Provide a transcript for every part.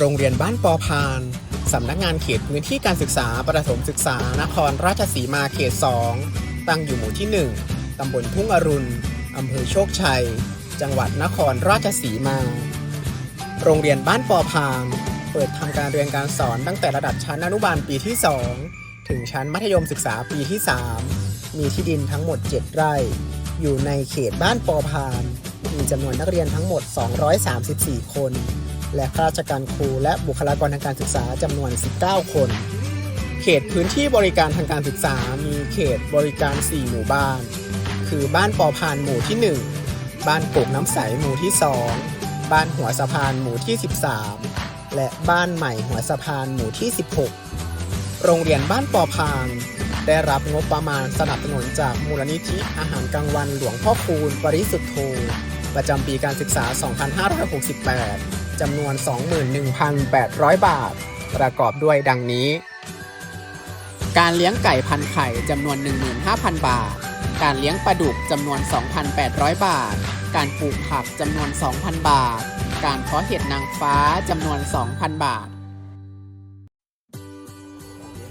โรงเรียนบ้านปอพาน สำนักงานเขตพื้นที่การศึกษาประถมศึกษานครราชสีมาเขต 2 ตั้งอยู่หมู่ที่ 1 ตำบลทุ่งอรุณ อำเภอโชคชัย จังหวัดนครราชสีมา โรงเรียนบ้านปอพาน เปิดทำการเรียนการสอนตั้งแต่ระดับชั้นอนุบาลปีที่ 2 ถึงชั้นมัธยมศึกษาปีที่ 3 มีที่ดินทั้งหมด 7 ไร่ อยู่ในเขตบ้านปอพาน มีจำนวนนักเรียนทั้งหมด 234 คน และข้าราชการครูและบุคลากรทางการศึกษาจำนวน 19 คน เขตพื้นที่บริการทางการศึกษา มีเขตบริการ 4 หมู่บ้าน คือบ้านปอพานหมู่ที่ 1 บ้านโกกน้ำใสหมู่ที่ 2 บ้านหัวสะพานหมู่ที่ 13 และบ้านใหม่หัวสะพานหมู่ที่ 16 โรงเรียนบ้านปอพานได้รับงบประมาณสนับสนุนจากมูลนิธิอาหารกลางวันหลวงพ่อคูณปริสุทธโธประจำปีการศึกษา 2568 จำนวน 21,800 บาท ประกอบด้วยดังนี้ การเลี้ยงไก่พันไข่จำนวน 15,000 บาท การเลี้ยงปลาดุกจำนวน 2,800 บาท การปลูกผักจำนวน 2,000 บาท การเพาะเห็ดนางฟ้าจำนวน 2,000 บาท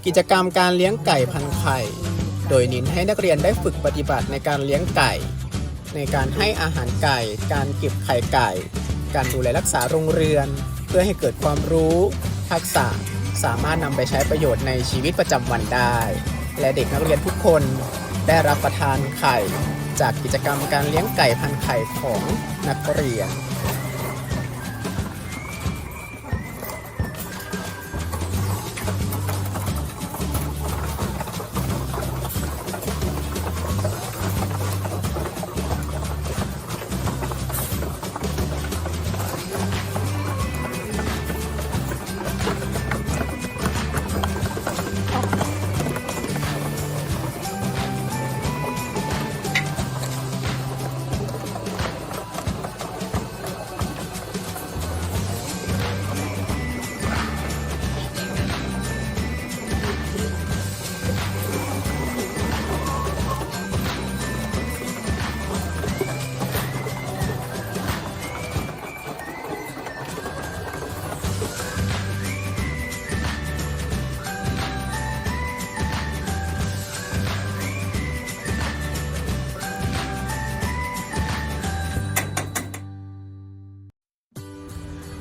กิจกรรมการเลี้ยงไก่พันไข่ โดยน้นให้นักเรียนได้ฝึกปฏิบัติในการเลี้ยงไก่ ในการให้อาหารไก่ การเก็บไข่ไก่ การดูแลรักษาโรงเรือน เพื่อให้เกิดความรู้ ทักษะสามารถนำไปใช้ประโยชน์ในชีวิตประจำวันได้ และเด็กนักเรียนทุกคนได้รับประทานไข่ จากกิจกรรมการเลี้ยงไก่พันไข่ของนักเรียน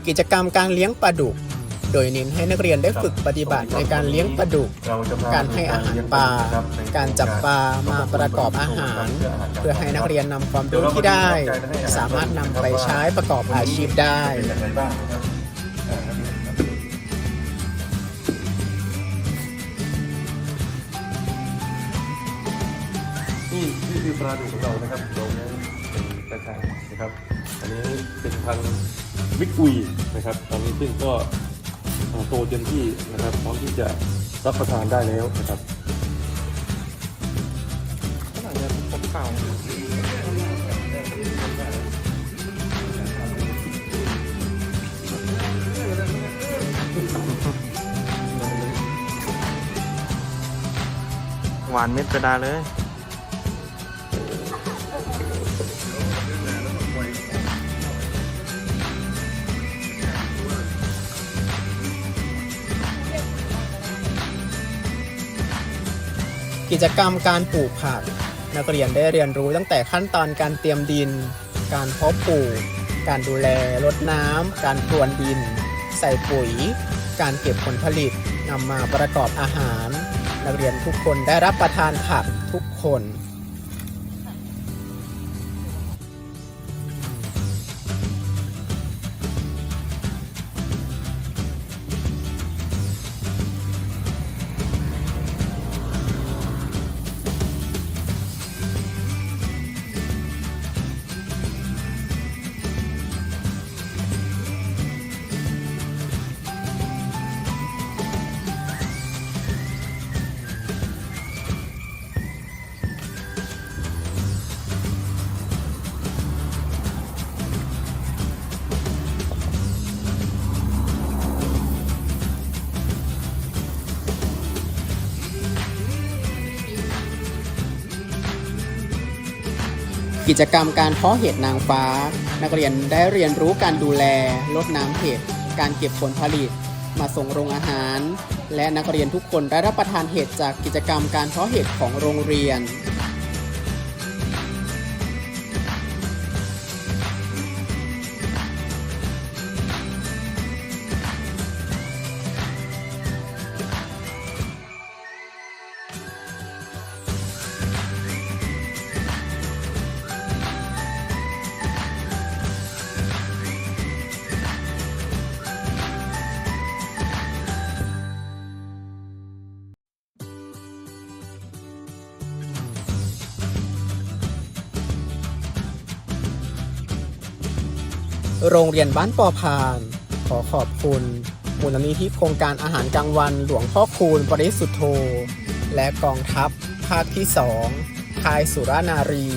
กิจกรรมการเลี้ยงปลาดุก โดยเน้นให้นักเรียนได้ฝึกปฏิบัติในการเลี้ยงปลาดุก การให้อาหารปลา การจับปลามาประกอบอาหาร เพื่อให้นักเรียนนำความรู้ที่ได้ สามารถนำไปใช้ประกอบอาชีพได้เป็นอย่างไรบ้างนะครับอ่านักเรียนครับนี่นี่คือปลาดุกของเรานะครับเราเลี้ยงเป็นกระชังนะครับ อันนี้เป็นพันธุ์ วิกอุยนะครับตอนนี้ซึ่งก็โตเต็มที่นะครับพร้อมที่จะรับประทานได้แล้วนะครับหวานเม็ดกระดาเลย กิจกรรมการปลูกผัก นักเรียนได้เรียนรู้ตั้งแต่ขั้นตอนการเตรียมดิน การเพาะปลูก การดูแลรดน้ำ การพรวนดิน ใส่ปุ๋ย การเก็บผลผลิตนำมาประกอบอาหาร นักเรียนทุกคนได้รับประทานผักทุกคน กิจกรรมการเพาะเห็ดนางฟ้า นักเรียนได้เรียนรู้การดูแลลดน้ำเห็ด การเก็บผลผลิต มาส่งโรงอาหาร และนักเรียนทุกคนได้รับประทานเห็ดจากกิจกรรมการเพาะเห็ดของโรงเรียน โรงเรียนบ้านปอพาน ขอขอบคุณมูลนิธิโครงการอาหารกลางวันหลวงพ่อคูณปริสุทธโธ และกองทัพภาคที่สองค่ายสุรานารี